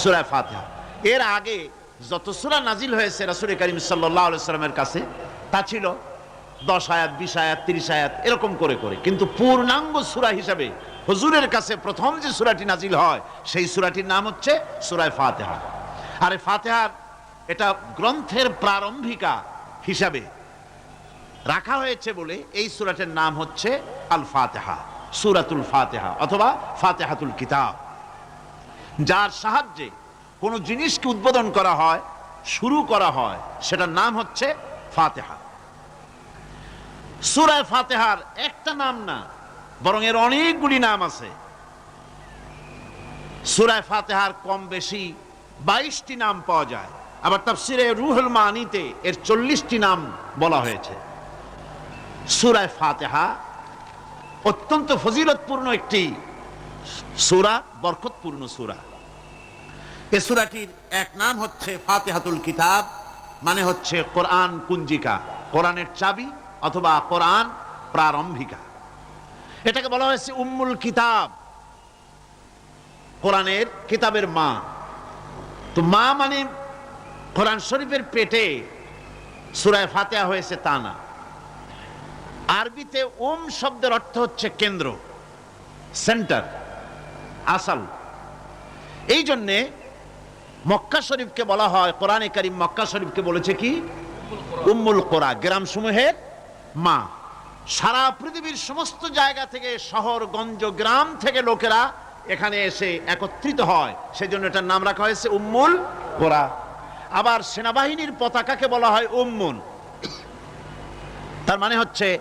সুরায় ফাতেহা। এর আগে যত সুরা নাজিল হয়েছে রাসুল করিম সাল্লাহ সাল্লামের কাছে, তা ছিল দশ আয়াত, বিশ আয়াত, তিরিশ আয়াত, এরকম করে করে। কিন্তু পূর্ণাঙ্গ সুরা হিসাবে হুজুরের কাছে প্রথম যে সুরাটি নাজিল হয়, সেই সুরাটির নাম হচ্ছে সুরায় ফাতেহা। আর ফাতেহার এটা গ্রন্থের প্রারম্ভিকা হিসাবে রাখা হয়েছে বলে এই সুরাটের নাম হচ্ছে আল ফাতেহা সুরাতুল ফাতেহা অথবা ফাতেহাতুল কিতাব। যার সাহায্যে কোনো জিনিসকে উদ্বোধন করা হয়, শুরু করা হয়, সেটার নাম হচ্ছে ফাতেহা। সুরায় ফাতেহার একটা নাম না, বরং এর অনেকগুলি নাম আছে। সুরায় ফাতেহার কম বেশি বাইশটি নাম পাওয়া যায়, আবার তাফসিরে রুহুল মানিতে এর চল্লিশটি নাম বলা হয়েছে। সুরায় ফাতেহা অত্যন্ত ফজিলতপূর্ণ একটি সুরা, বরকতপূর্ণ সুরা। এ সুরাটির এক নাম হচ্ছে ফাতেহাতুল কিতাব মানে হচ্ছে কোরআন কুঞ্জিকা, কোরআনের চাবি অথবা কোরআন প্রারম্ভিকা। এটাকে বলা হয়েছে উম্মুল কিতাব। কোরআনের কিতাবের মা। তো মা মানে কোরআন শরীফের পেটে সুরায় ফাতেহা হয়েছে তা না। আরবিতে ওম শব্দের অর্থ হচ্ছে কেন্দ্র, সেন্টার। আসাল এই জন্যে মক্কা শরীফকে বলা হয়, কোরআনে কারিম মক্কা শরীফকে বলেছে কি? উম্মুল কোরা গ্রাম সমূহের মা। সারা পৃথিবীর সমস্ত জায়গা থেকে, শহর, গঞ্জ, গ্রাম থেকে লোকেরা এখানে এসে একত্রিত হয়। সেজন্য এটার নাম রাখা হয়েছে উম্মুল কোরা। আবার সেনাবাহিনীর পতাকাকে বলা হয় উম্মুন। তার মানে হচ্ছে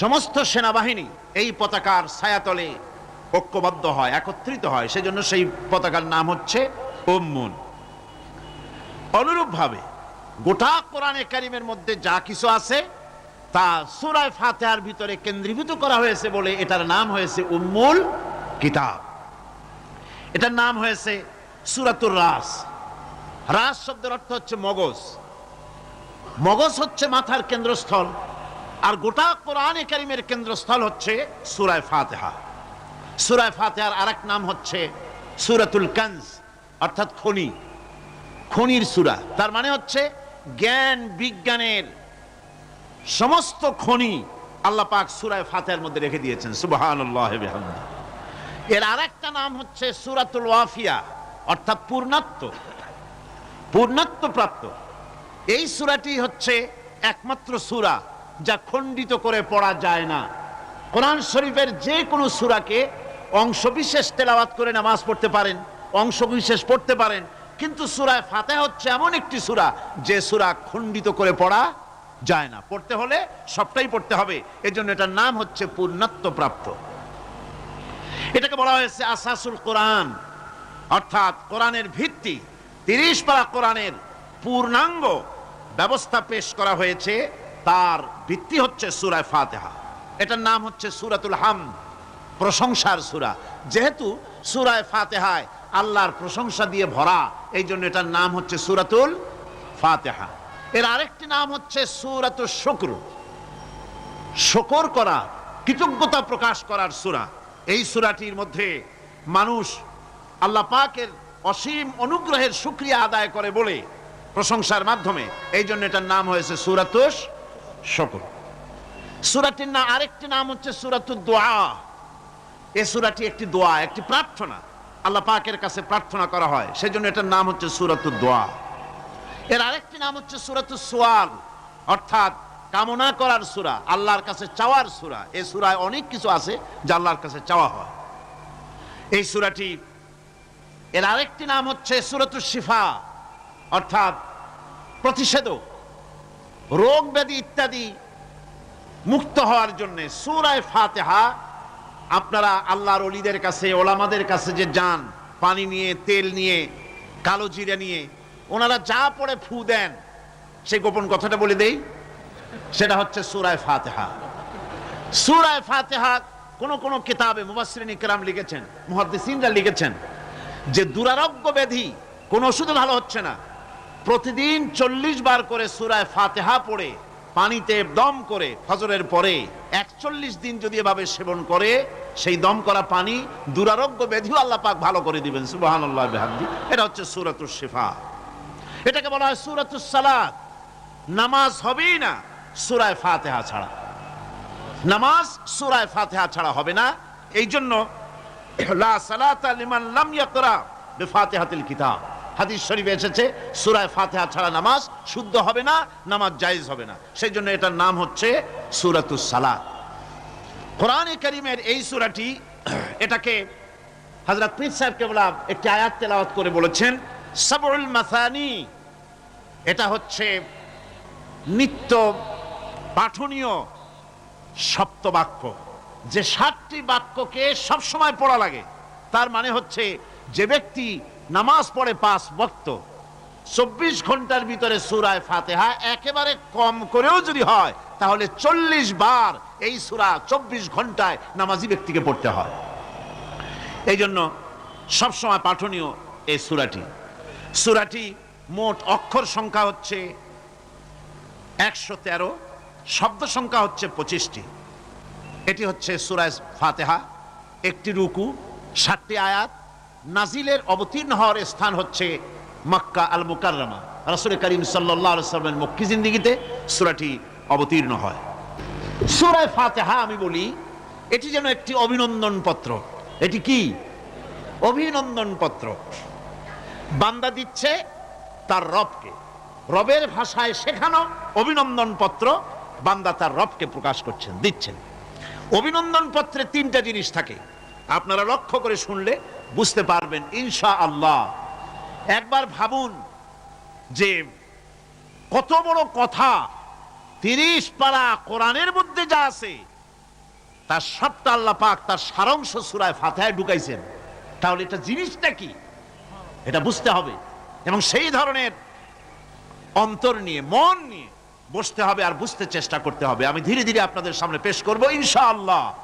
সমস্ত সেনাবাহিনী এই পতাকার ছায়াতলে ঐক্যবদ্ধ হয়, একত্রিত হয়, সেজন্য সেই পতাকার নাম হচ্ছে উম্মুন। অনুরূপভাবে গোটা কোরআনে কারিমের মধ্যে যা কিছু আছে, তা সুরায় ফাতেহার ভিতরে কেন্দ্রীভূত করা হয়েছে বলে এটার নাম হয়েছে উম্মুল কিতাব। এটার নাম হয়েছে সুরাতুর রাস। রাস শব্দের অর্থ হচ্ছে মগজ। মগজ হচ্ছে মাথার কেন্দ্রস্থল, আর গোটা কোরআনে কারিমের কেন্দ্রস্থল হচ্ছে সুরায় ফাতেহা। সুরায় ফাতেহার আরেক নাম হচ্ছে সুরাতুল কানজ, অর্থাৎ খনি। খনির সুরা। তার মানে হচ্ছে জ্ঞান, বিজ্ঞানের সমস্ত খনি আল্লাহ পাক সুরায় ফাতেহার মধ্যে রেখে দিয়েছেন। বিহামদি। এর আরেকটা নাম হচ্ছে সুরাতুল ওয়াফিয়া, অর্থাৎ পূর্ণাত্ম। পূর্ণাত্ম প্রাপ্ত। এই সুরাটি হচ্ছে একমাত্র সুরা যা খণ্ডিত করে পড়া যায় না। কোরআন শরীফের যে কোনো সুরাকে অংশবিশেষ তেলাওয়াত করে নামাজ পড়তে পারেন, অংশবিশেষ পড়তে পারেন, কিন্তু সুরায় ফাতে হচ্ছে এমন একটি সুরা, যে সুরা খণ্ডিত করে পড়া যায় না। পড়তে হলে সবটাই পড়তে হবে, এজন্য এটার নাম হচ্ছে পূর্ণত্ব প্রাপ্ত এটাকে বলা হয়েছে আসাসুল কোরআন, অর্থাৎ কোরআনের ভিত্তি। তিরিশ পারা কোরআনের পূর্ণাঙ্গ ব্যবস্থা পেশ করা হয়েছে, তার ভিত্তি হচ্ছে সুরায় ফাতেহা। এটার নাম হচ্ছে সুরাতুল হাম প্রশংসার সুরা। যেহেতু সুরায় ফাতেহায় আল্লাহর প্রশংসা দিয়ে ভরা, এই জন্য এটার নাম হচ্ছে সুরাতুল ফাতেহা। এর আরেকটি নাম হচ্ছে সুরাতুল শুক্র। শকর করা, কৃতজ্ঞতা প্রকাশ করার সুরা। এই সুরাটির মধ্যে মানুষ আল্লাহ পাকের অসীম অনুগ্রহের সুক্রিয়া আদায় করে বলে প্রশংসার মাধ্যমে। এই জন্য এটার নাম হয়েছে সুরাতুস শকর। সুরাটির না আরেকটি নাম হচ্ছে সুরাতুর দোয়া এ সুরাটি একটি দোয়া, একটি প্রার্থনা। আল্লাহ পাকের কাছে প্রার্থনা করা হয়। সেজন্য এটার নাম হচ্ছে সুরাতুর দোয়া। এর আরেকটি নাম হচ্ছে সুরাতুর সোয়াল। অর্থাৎ কামনা করার সুরা, আল্লাহর কাছে চাওয়ার সুরা। এই সুরায় অনেক কিছু আছে যা আল্লাহর কাছে চাওয়া হয়। এই সুরাটি, এর আরেকটি নাম হচ্ছে সুরাতুর শিফা। অর্থাৎ প্রতিষেধক, রোগ ব্যাধি ইত্যাদি মুক্ত হওয়ার জন্য সুরায় ফাতেহা আপনারা আল্লাহর অলিদের কাছে, ওলামাদের কাছে যে যান, পানি নিয়ে, তেল নিয়ে, কালো জিরে নিয়ে, ওনারা যা পড়ে ফু দেন সেই গোপন কথাটা বলে দেই। সেটা হচ্ছে সুরায় ফাতেহা। সুরায় ফাতেহা কোন কোন কিতাবে মুবাসরিন ইকরাম লিখেছেন, মুহাদ্দিসিনরা লিখেছেন, যে দুরারোগ্য ব্যাধি, কোন ওষুধে ভালো হচ্ছে না। প্রতিদিন চল্লিশ বার করে সুরায় ফাতেহা পড়ে পানিতে দম করে ফজরের পরে একচল্লিশ দিন যদি এভাবে সেবন করে, সেই দম করা পানি দুরারোগ্য ব্যাধিও আল্লাহ পাক ভালো করে দিবেন, সুবহানাল্লাহ বিহামদি। এটা হচ্ছে সূরাতুশ শিফা। এটাকে বলা হয় সূরাতুস সালাত। নামাজ হবেই না, সুরায় ফাতিহা ছাড়া। নামাজ সুরায় ফাতিহা ছাড়া হবে না। এই জন্য লা সালাতা লিমান লাম ইয়াকরা বিফাতিহাতিল কিতাব। হাদিস শরীফে এসেছে, সুরায় ফাতিহা ছাড়া নামাজ শুদ্ধ হবে না, নামাজ জায়েজ হবে না। সেই জন্য এটার নাম হচ্ছে সূরাতুস সালাত। কোরআনে কারীমের এই সুরাটি এটাকে হযরত পীর সাহেব কেবলা একটি আয়াত তেলাওয়াত করে বলেছেন সাবরুল মাসানি। এটা হচ্ছে নিত্য পাঠনীয় সপ্তবাক্য। যে সাতটি বাক্যকে সবসময় পড়া লাগে, তার মানে হচ্ছে যে ব্যক্তি নামাজ পড়ে পাঁচ বক্ত চব্বিশ ঘণ্টার ভিতরে সুরায় ফাতেহা একেবারে কম করেও যদি হয়, তাহলে চল্লিশ বার এই সুরা চব্বিশ ঘন্টায় নামাজি ব্যক্তিকে পড়তে হয়। এই জন্য সবসময় পাঠনীয় এই সুরাটি। সুরাটি মোট অক্ষর সংখ্যা হচ্ছে একশো তেরো, শব্দ সংখ্যা হচ্ছে পঁচিশটি। এটি হচ্ছে সুরায় ফাতেহা, একটি রুকু, সাতটি আয়াত নাজিলের অবতীর্ণ হওয়ার স্থান হচ্ছে মক্কা আল মুকাররমা রাসূল করিম সাল্লামের মক্কি জিন্দেগিতে সুরাটি অবতীর্ণ হয়। সুরায় ফাতিহা আমি বলি, এটি যেন একটি অভিনন্দন পত্র। এটি কি? অভিনন্দন পত্র। বান্দা দিচ্ছে তার রবকে। রবের ভাষায় শেখানো অভিনন্দন পত্র বান্দা তার রবকে প্রকাশ করছেন, দিচ্ছেন। অভিনন্দন পত্রে তিনটা জিনিস থাকে। আপনারা লক্ষ্য করে শুনলে বুঝতে পারবেন ইনশা আল্লাহ একবার ভাবুন যে কত বড় কথা, তিরিশ পারা কোরআনের মধ্যে যা আছে, তার সবটা আল্লাহ পাক তার সারাংশ সুরায় ফাতেহায় ঢুকাইছেন। তাহলে এটা জিনিসটা কি? এটা বুঝতে হবে। এবং সেই ধরনের অন্তর নিয়ে, মন নিয়ে বসতে হবে আর বুঝতে চেষ্টা করতে হবে। আমি ধীরে ধীরে আপনাদের সামনে পেশ করব, ইনশাআল্লাহ।